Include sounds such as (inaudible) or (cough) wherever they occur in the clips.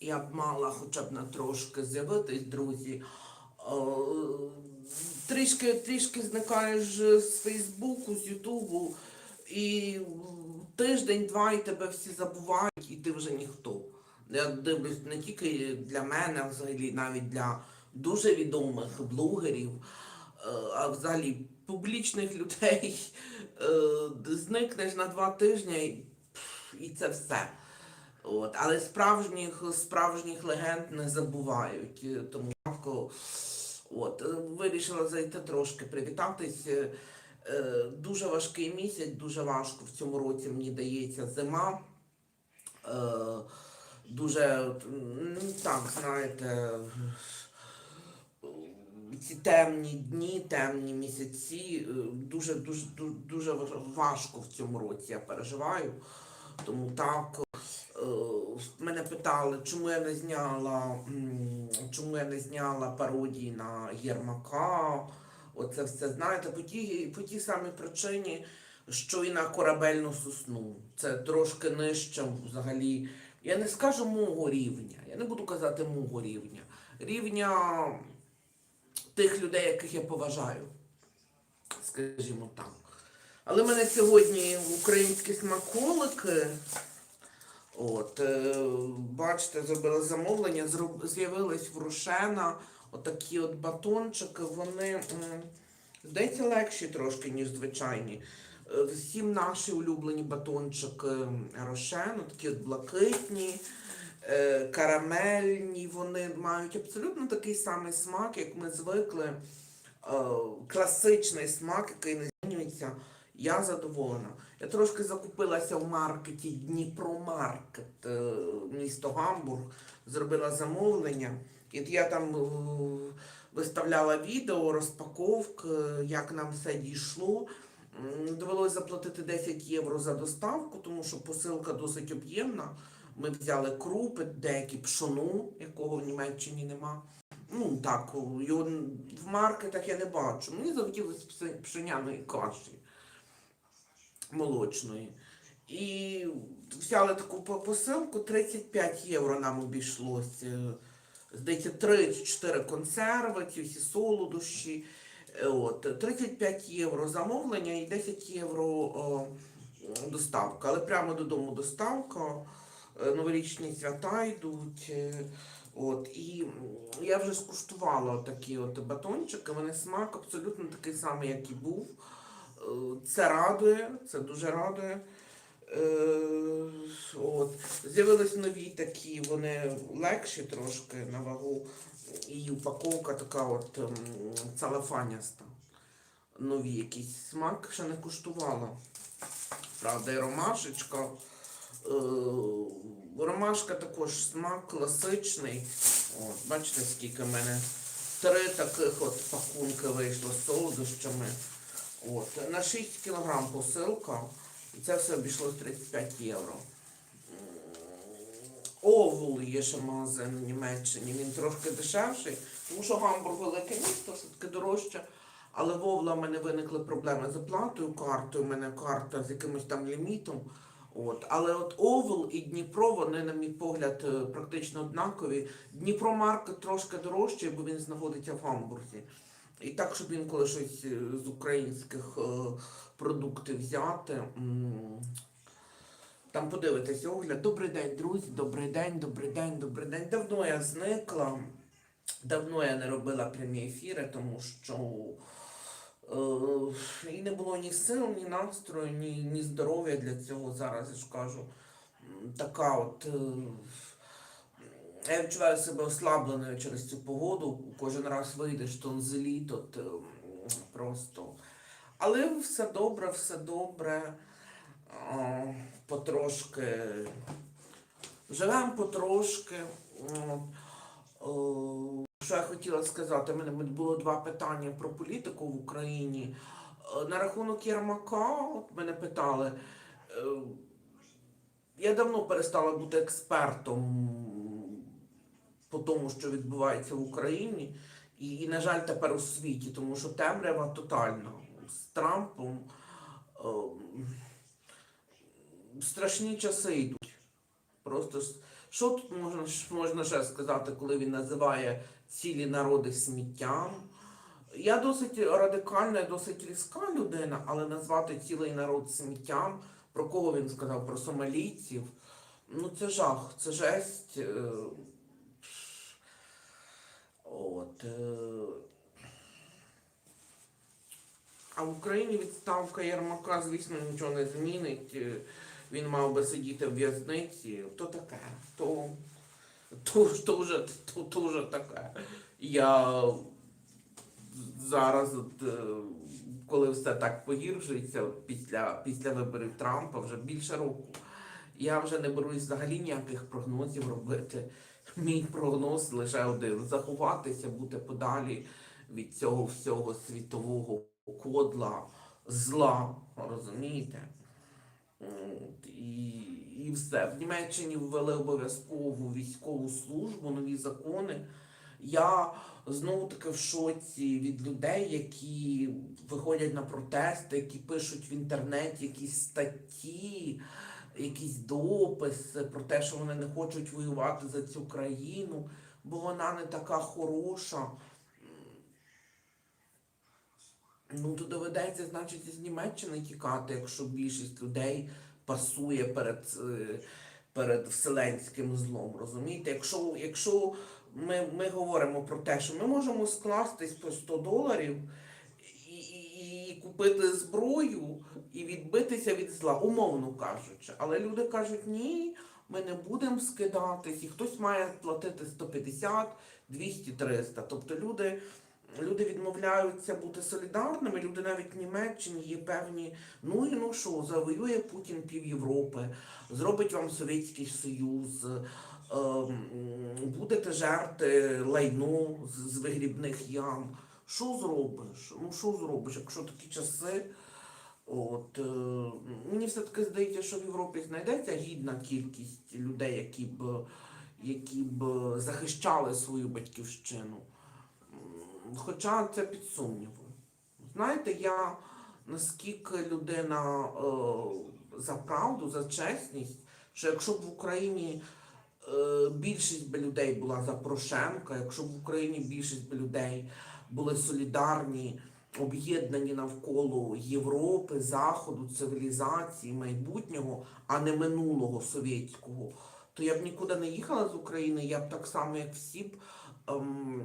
я б мала хоча б на трошки з'явитись, друзі. Е, Трішки, трішки зникаєш з Фейсбуку, з Ютубу, і тиждень-два і тебе всі забувають, і ти вже ніхто. Я дивлюсь не тільки для мене, а взагалі навіть для дуже відомих блогерів, е, а взагалі публічних людей. Е, Зникнеш на два тижні і це все. От. Але справжніх, справжніх легенд не забувають. Е, Тому от, е, вирішила зайти трошки привітатись. Е, Дуже важкий місяць, дуже важко в цьому році мені дається зима. Дуже так, знаєте, ці темні дні, темні місяці, дуже, дуже, дуже важко в цьому році я переживаю. Тому так. Е, Мене питали, чому я не зняла, чому я не зняла пародії на Єрмака. Оце все знаєте, по тій, по тій самій причині, що і на корабельну сосну. Це трошки нижче взагалі. Я не скажу мого рівня. Я не буду казати мого рівня. Рівня тих людей, яких я поважаю. Скажімо так. Але мене сьогодні українські смаколики. От, е, бачите, зробила замовлення, з'явились в Рушена отакі от батончики, вони, здається, легші трошки, ніж звичайні. Е, Всім наші улюблені батончики Рошен, такі от блакитні, е, карамельні, вони мають абсолютно такий самий смак, як ми звикли. Класичний смак, який не змінюється. Я задоволена. Я трошки закупилася в маркеті Дніпромаркет, е, місто Гамбург, зробила замовлення. І я там е, виставляла відео, розпаковки, як нам все дійшло. Довелося заплатити 10 євро за доставку, тому що посилка досить об'ємна. Ми взяли крупи, деякі пшону, якого в Німеччині нема. Ну так, його в маркетах я не бачу. Мені захотілося пшеняної каші молочної. І взяли таку посилку, 35 євро нам обійшлося. Здається, 3-4 консерви, ці всі солодощі. Е, От, 35 євро замовлення і 10 євро о, доставка. Але прямо додому доставка. Е, Новорічні свята йдуть. е, От, і я вже скуштувала такі от батончики. Вони смак абсолютно такий самий, як і був. Це радує, це дуже радує. Е, От. З'явились нові такі, вони легші трошки на вагу. І упаковка така от ем, целофаняста. Нові якийсь смак ще не куштувала. Правда, і ромашечка. Е, Ромашка також смак класичний. От, бачите, скільки в мене три таких от пакунки вийшло з солодощами. От, на 6 кг посилка. І це все обійшло 35 євро. Овул є ще магазин в Німеччині, він трошки дешевший, тому що Гамбург велике місто, все-таки дорожче. Але в Овла в мене виникли проблеми з оплатою картою, у мене карта з якимось там лімітом. От. Але от Овл і Дніпро, вони, на мій погляд, е, практично однакові. Дніпро маркет трошки дорожчий, бо він знаходиться в Гамбурзі. І так, щоб інколи щось е, з українських е, продуктів взяти. Там подивитись огляд. Добрий день, друзі, добрий день, добрий день, добрий день. Давно я зникла. Давно я не робила прямі ефіри, тому що е, і не було ні сил, ні настрою, ні, ні здоров'я для цього зараз, я ж кажу. Така от. Е, я відчуваю себе ослабленою через цю погоду. Кожен раз вийдеш тонзелі, то ти, просто. Але все добре, все добре. Потрошки. Живемо потрошки. Що я хотіла сказати, у мене було два питання про політику в Україні. Е, На рахунок Єрмака, от мене питали. е, Я давно перестала бути експертом по тому, що відбувається в Україні, і, і на жаль, тепер у світі, тому що темрява тотальна з Трампом. ем, страшні часи йдуть. Просто що тут можна, можна ще сказати, коли він називає цілі народи сміттям? Я досить радикальна, досить різка людина, але назвати цілий народ сміттям, про кого він сказав? Про сомалійців. Ну це жах, це жесть. От. е, А в Україні відставка Єрмака, звісно, нічого не змінить. Е, Він мав би сидіти в в'язниці. То таке, то, то, то, вже, то, то вже таке. Я зараз, е, коли все так погіршується після, після виборів Трампа, вже більше року, я вже не берусь взагалі ніяких прогнозів робити. Мій прогноз лише один заховатися, бути подалі від цього всього світового кодла, зла, розумієте? І, і все. В Німеччині ввели обов'язкову військову службу, нові закони. Я знову таки в шоці від людей, які виходять на протести, які пишуть в інтернеті якісь статті, якісь дописи про те, що вони не хочуть воювати за цю країну, бо вона не така хороша. Ну, то доведеться, значить, із Німеччини тікати, якщо більшість людей пасує перед, е, перед вселенським злом. Розумієте? Якщо, якщо ми, ми говоримо про те, що ми можемо скластись по 100 доларів і, і, і купити зброю і відбитися від зла, умовно кажучи. Але люди кажуть, ні, ми не будемо скидатись, і хтось має платити 150, 200, 300. Тобто люди. Люди відмовляються бути солідарними. Люди навіть в Німеччині є певні. Ну і ну що, завоює Путін пів Європи, зробить вам Совєтський Союз, ем, будете жерти лайно з, з вигрібних ям. Що зробиш? Ну що зробиш, якщо такі часи? От, е, мені все-таки здається, що в Європі знайдеться гідна кількість людей, які б, які б захищали свою батьківщину. Хоча це під сумнівом. Знаєте, я наскільки людина е, за правду, за чесність, що якщо б в Україні е, більшість би людей була за Порошенка, якщо б в Україні більшість би людей були солідарні, об'єднані навколо Європи, Заходу, цивілізації, майбутнього, а не минулого совєтського, то я б нікуди не їхала з України, я б так само, як всі б. Ем,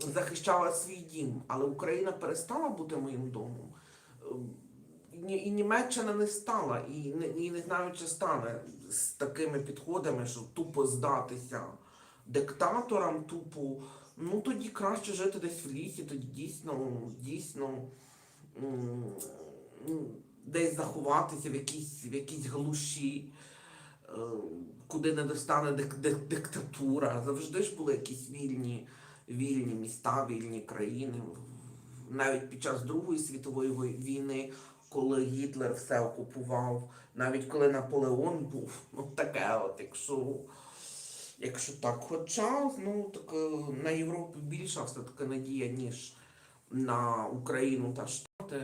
захищала свій дім, але Україна перестала бути моїм домом. Ем, І Німеччина не стала, і не, і не знаю, чи стане з такими підходами, що тупо здатися диктаторам, тупо. Ну тоді краще жити десь в лісі, тоді дійсно, дійсно м, десь заховатися в якійсь, в якійсь глуші, е, куди не достане дик- дик- диктатура. Завжди ж були якісь вільні вільні міста, вільні країни. Навіть під час Другої світової війни, коли Гітлер все окупував, навіть коли Наполеон був, (laughs) ну таке, от якщо, якщо так. Хоча ну, так, е, на Європу більша все-таки надія, ніж на Україну та Штати.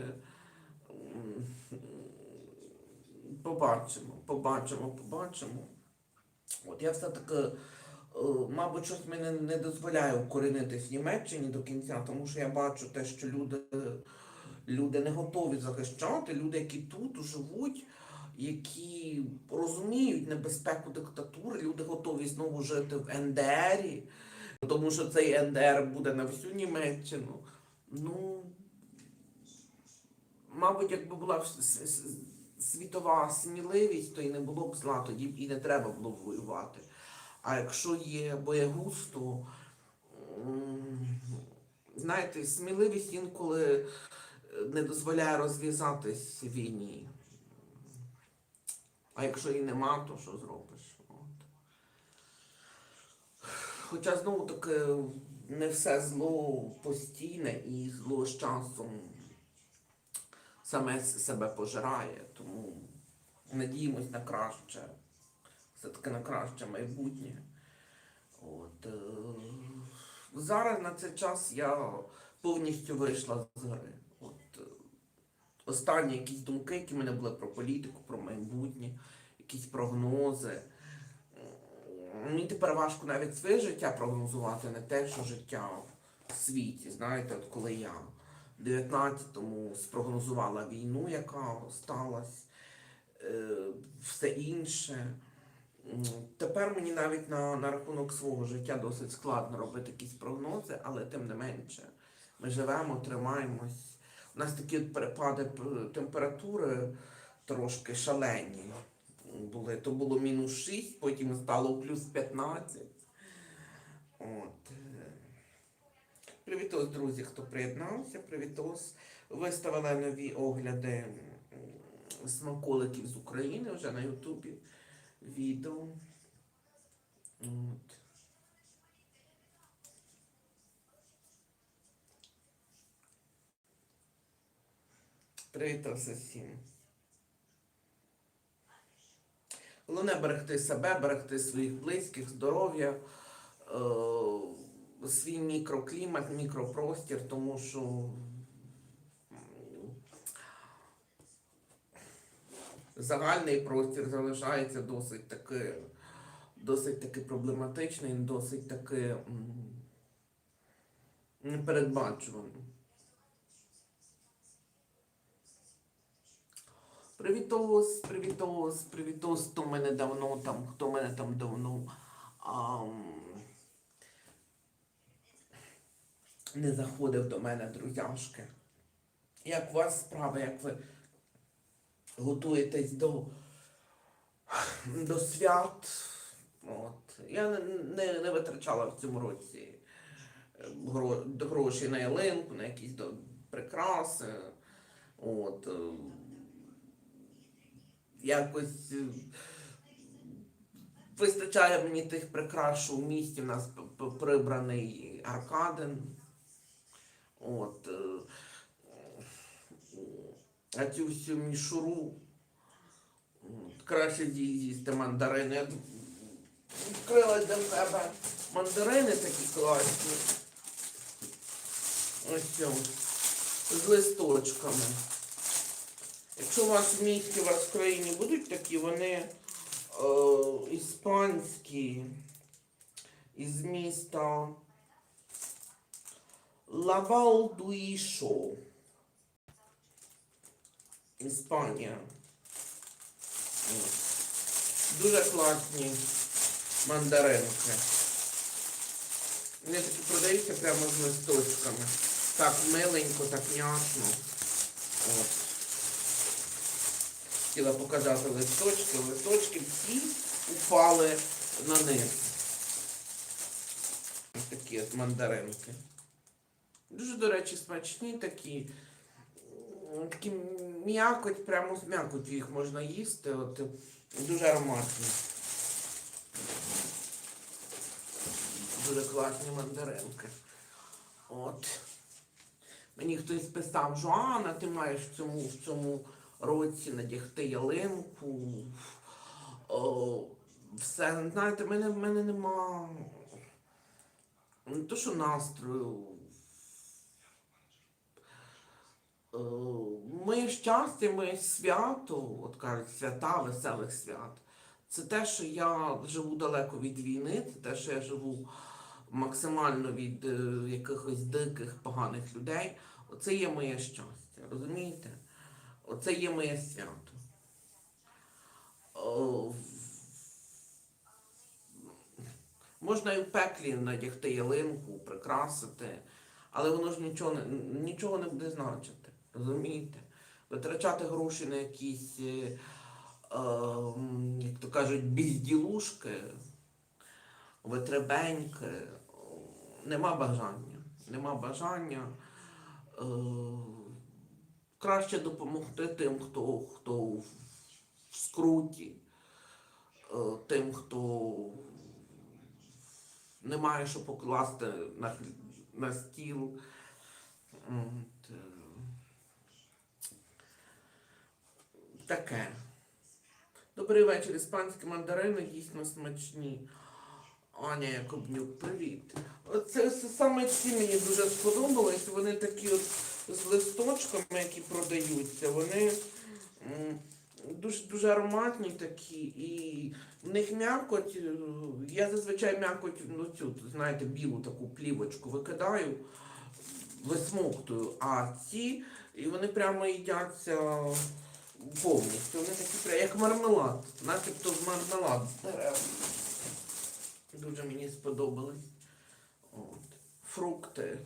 Побачимо, побачимо, побачимо. От я все-таки е, мабуть, щось мене не дозволяє укорінитись в Німеччині до кінця, тому що я бачу те, що люди, люди не готові захищати, люди, які тут живуть, які розуміють небезпеку диктатури, люди готові знову жити в НДРі, тому що цей НДР буде на всю Німеччину. Ну, мабуть, якби була світова сміливість, то і не було б зла, тоді і не треба було б воювати. А якщо є боягуз, то м, знаєте, сміливість інколи е, не дозволяє розв'язатись війні. А якщо її нема, то що зробиш? От. Хоча знову таки не все зло постійне і зло з часом саме себе пожирає, тому надіємось на краще все-таки на краще майбутнє. От, е, зараз на цей час я повністю вийшла з гри. Останні якісь думки, які в мене були про політику, про майбутнє, якісь прогнози. Мені тепер важко навіть своє життя прогнозувати, не те, що життя в світі. Знаєте, от коли я в 19-му спрогнозувала війну, яка сталася, е, все інше. Тепер мені навіть на, на рахунок свого життя досить складно робити якісь прогнози, але тим не менше, ми живемо, тримаємось. У нас такі перепади температури трошки шалені були. То було мінус 6, потім стало плюс 15. От. Привітос, друзі, хто приєднався. Привітос. Виставила нові огляди смаколиків з України вже на Ютубі. Відео. От. Привітос усім. Головне берегти себе, берегти своїх близьких, здоров'я, е, свій мікроклімат, мікропростір, тому що загальний простір залишається досить таки, досить таки проблематичний, досить таки непередбачуваним. Привітос, привітос, привітос, хто мене давно там, хто мене там давно ам, не заходив до мене, друзяшки. Як у вас справи, як ви готуєтесь до, до свят? От. Я не, не, не витрачала в цьому році е, гроші на ялинку, на якісь до, прикраси. От. Якось е, вистачає мені тих прикрас, в місті в нас прибраний Аркадин. От. е, А цю всю мішуру краще з'їсти мандарини. Я відкрила для себе мандарини такі класні. Ось, з листочками. Якщо у вас в місті, у вас в країні будуть такі, вони е, іспанські із міста Лавалдуїшо. Іспанія. Дуже класні мандаринки. Вони такі продаються прямо з листочками. Так миленько, так няшно. От хотіла показати листочки, листочки всі упали на низ. Ось такі от мандаринки. Дуже, до речі, смачні такі. Такі м'якоть, прямо з м'якотю їх можна їсти. От, дуже ароматні. Дуже класні мандаринки. От. Мені хтось писав, Жоанна, ти маєш в цьому, в цьому році надягти ялинку. О, все, знаєте, в мене, мене нема не то, що настрою. Моє щастя, моє свято, от кажуть, свята веселих свят. Це те, що я живу далеко від війни, це те, що я живу максимально від е, якихось диких, поганих людей. Оце є моє щастя, розумієте? Оце є моє свято. О, Можна і в пеклі надягти ялинку, прикрасити, але воно ж нічого нічого не буде значити. Розумієте? Витрачати гроші на якісь, е, е, як то кажуть, безділушки, витребеньки. Нема бажання. Нема бажання. Е, краще допомогти тим, хто, хто в скруті, е, тим, хто не має що покласти на, на стіл. Е, Таке. Добрий вечір. Іспанські мандарини дійсно смачні. Аня Якобнюк, привіт. Оце це саме ці мені дуже сподобались. Вони такі от з листочками, які продаються, вони дуже, дуже ароматні такі, і в них м'якоть. е, Я зазвичай м'якоть, ну цю, знаєте, білу таку плівочку викидаю, висмоктую, а ці, і вони прямо їдяться повністю. Вони такі як мармелад, начебто з мармелад. Дуже мені сподобались. От. Фрукти.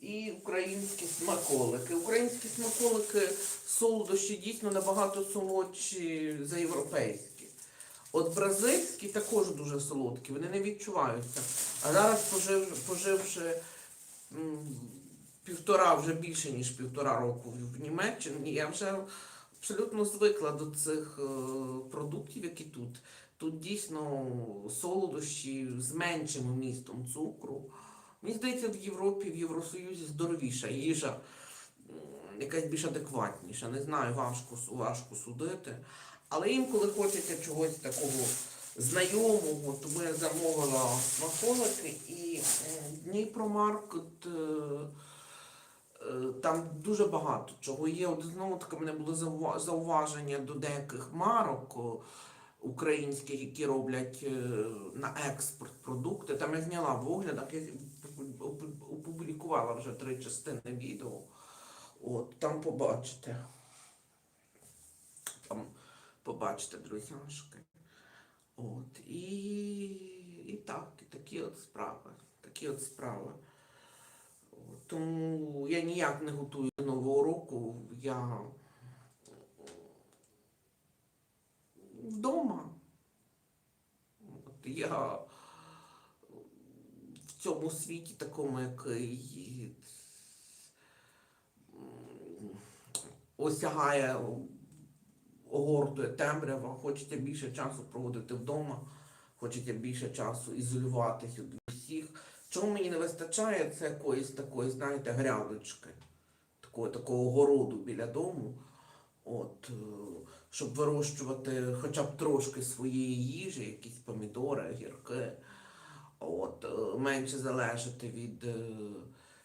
І українські смаколики. Українські смаколики солодощі дійсно набагато солодші за європейські. От бразильські також дуже солодкі, вони не відчуваються. А зараз, пожив, поживши півтора, вже більше ніж півтора року в- Німеччині, я вже абсолютно звикла до цих е, продуктів, які тут. Тут дійсно солодощі з меншим вмістом цукру. Мені здається, в Європі, в Євросоюзі здоровіша їжа, якась більш адекватніша. Не знаю, важко, важко судити. Але інколи хочеться чогось такого знайомого, тому я замовила смаколики і м, Дніпромаркет. е, е, Там дуже багато чого є. От знову таки мене було зауваження до деяких марок українських, які роблять е, на експорт продукти. Там я зняла в оглядах, опублікувала вже три частини відео. От, там побачите. Там побачите, друзяшки. От, і, і так, і такі от справи. Такі от справи. Тому я ніяк не готую Нового року. Я вдома. От, я цьому світі такому, який осягає, огортує темрява, хочеться більше часу проводити вдома, хочеться більше часу ізолюватися від всіх. Чому мені не вистачає, це якоїсь такої, знаєте, грядочки, такого, такого городу біля дому. От, е, щоб вирощувати хоча б трошки своєї їжі, якісь помідори, гірки. От, е, менше залежати від, е,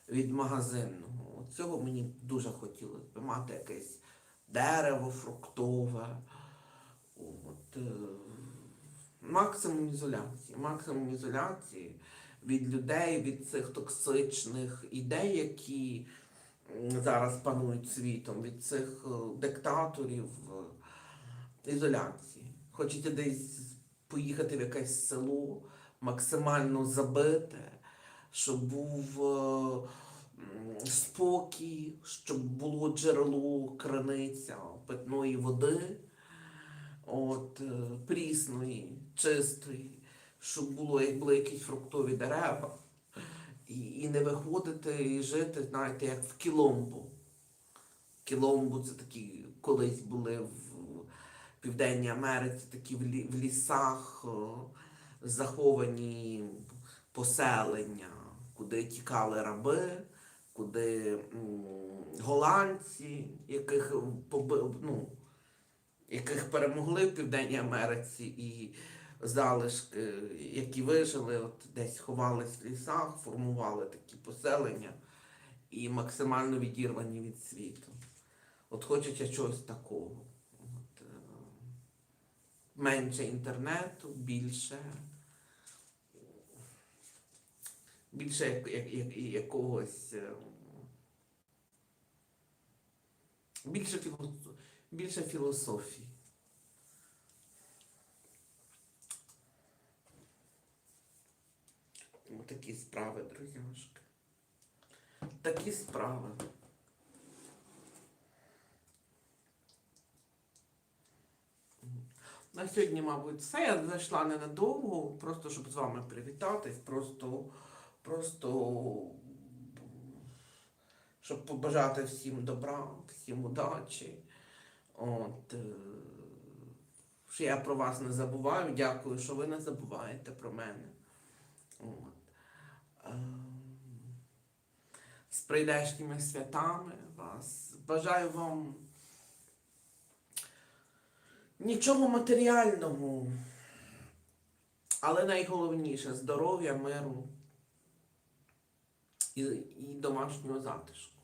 від магазинного. Цього мені дуже хотілося б мати якесь дерево фруктове. От, е, максимум ізоляції, максимум ізоляції від людей, від цих токсичних ідей, які зараз панують світом, від цих диктаторів ізоляції. Хочете десь поїхати в якесь село, максимально забите, щоб був е, спокій, щоб було джерело, криниця питної води, от, е, прісної, чистої, щоб було, як були якісь фруктові дерева. І, і не виходити і жити, знаєте, як в Кіломбу. Кіломбу це такі колись були в Південній Америці, такі в, лі, в лісах заховані поселення, куди тікали раби, куди голландці, яких поби- ну, яких перемогли в Південній Америці, і залишки, які вижили, от десь ховались в лісах, формували такі поселення і максимально відірвані від світу. От хочеться чогось такого. От, е, менше інтернету, більше. Більше як, як, як, якогось. е, Більше, філософ, більше філософії. Тому такі справи, друзяшки. Такі справи. На сьогодні, мабуть, все. Я зайшла ненадовго, просто щоб з вами привітатись, просто, просто щоб побажати всім добра, всім удачі. От, е, що я про вас не забуваю. Дякую, що ви не забуваєте про мене. От. Ем, З прийдешніми святами вас. Бажаю вам нічого матеріального, але найголовніше здоров'я, миру і, і домашнього затишку.